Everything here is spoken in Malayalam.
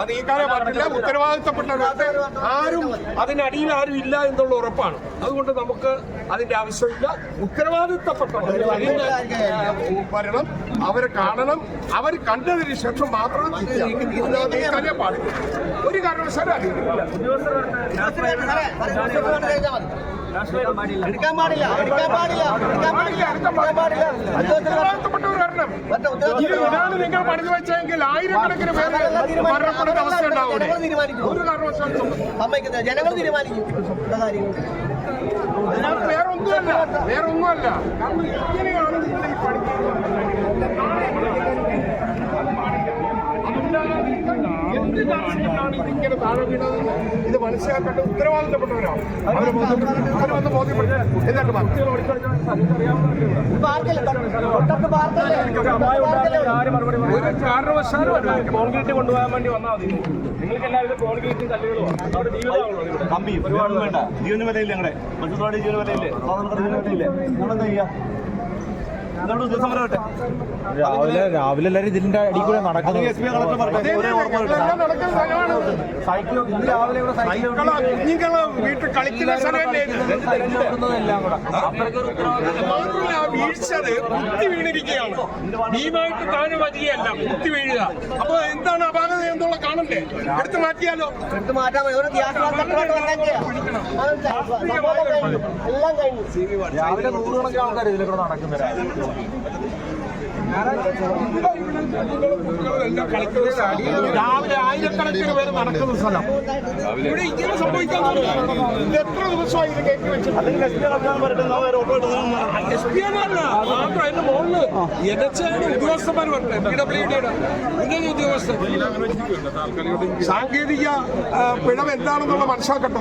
അത് നീക്കാനേ പറ്റില്ല. ഉത്തരവാദിത്തപ്പെട്ടവർക്ക് ആരും അതിനടിയിൽ ആരും ഇല്ല എന്നുള്ള ഉറപ്പാണ്. അതുകൊണ്ട് നമുക്ക് അതിന്റെ ആവശ്യമില്ല. ഉത്തരവാദിത്തപ്പെട്ടവർ വരണം. അവരെ കാണണം. അവർ കണ്ടതിന് ശേഷം മാത്രം നീക്കാനേ പാടില്ല. ഒരു കാരണവശാലും അറിയില്ല എടുക്കാൻ പാടില്ല എടുക്കാൻ പാടില്ല എടുക്കാൻ പാടില്ല എടുക്കാൻ പാടില്ല. ഉത്തരവാദിത്തപ്പെട്ടവർ വരണം ഇത് ഇതാണ് നിങ്ങൾ പണിത് വെച്ചെങ്കിൽ ആയിരക്കണക്കിന് മരണപ്പെടുന്ന അവസ്ഥ ഉണ്ടാവും ഒരു കാരണവശാലും. സമ്മതിക്കുന്നത് ജനങ്ങൾ തീരുമാനിക്കും. അതിനകത്ത് വേറെ ഒന്നുമല്ല വേറെ ഒന്നുമല്ല കാരണം ഇങ്ങനെയാണ് നിങ്ങൾ ഈ പഠിക്കുന്നത് എന്ത് കാരണത്തിലാണ് ഇതിങ്ങനെ താഴെ വീണതെന്ന് ഇത് മനസ്സിലാക്കേണ്ട ഉത്തരവാദിത്തപ്പെട്ടവരാണ്. അവർ ബോധ്യപ്പെടുത്തി- അവർ വന്ന് ബോധ്യപ്പെടുത്തി എന്നിട്ട് മക്കൾ പാർക്കല്ലേ തൊട്ടടുത്ത് പാർക്കല്ലേ പാർക്കല്ലേ ഒരു കാരണവശാലും അല്ല. കോൺക്രീറ്റ് കൊണ്ടുപോകാൻ വേണ്ടി വന്നാൽ മതി. നിങ്ങൾക്ക് എല്ലാവരും കോൺക്രീറ്റും കല്ലുകളും അവിടെ ജീവിതമാണല്ലോ കമ്പി ഒരുപാട് വേണ്ട. ജീവന് വിലയില്ല ഞങ്ങളുടെ മനുഷ്യത്തോടെ ജീവന് വിലയില്ലേ? സാധാരണക്കാരുടെ ജീവന് വിലയില്ലേ? നമ്മളെന്താ ചെയ്യാ? രാവിലെ രാവിലെ എല്ലാരും ഇതിന്റെ അടി കൂടെ നടക്കുന്നത് വീട്ടിൽ കളിക്കുന്ന വീഴ്ചത് കുത്തി വീണിരിക്കുകയാണ്. ഭീമായിട്ട് താഴെ വരികയല്ല കുത്തി വീഴുക. അപ്പൊ എന്താണ് അപാകത എന്നുള്ള കാണണ്ടേ എടുത്തു മാറ്റിയാലോ? എടുത്തു മാറ്റാൻ എല്ലാം കഴിഞ്ഞു. രാവിലെ നൂറുകണക്കിന് ആൾക്കാർ ഇതിലെ കൂടെ നടക്കുന്നത് രാവിലെ ആയിരക്കണക്കിന് പേര് നടക്കുന്ന സ്ഥലം. ഇവിടെ ഇങ്ങനെ സംഭവിക്കാൻ ഇത് എത്ര ദിവസമായി ഇത് കേക്ക് വെച്ചിട്ടുണ്ട് എസ് പി എന്നല്ല മാത്രം അതിന്റെ മുകളിൽ എതച്ചാണ് ഉദ്യോഗസ്ഥന്മാർ വരട്ടെ. പി ഡബ്ല്യു ഡിയുടെ ഉന്നത ഉദ്യോഗസ്ഥർ സാങ്കേതിക പിഴവ് എന്താണെന്നുള്ള മനസ്സിലാക്കട്ടെ.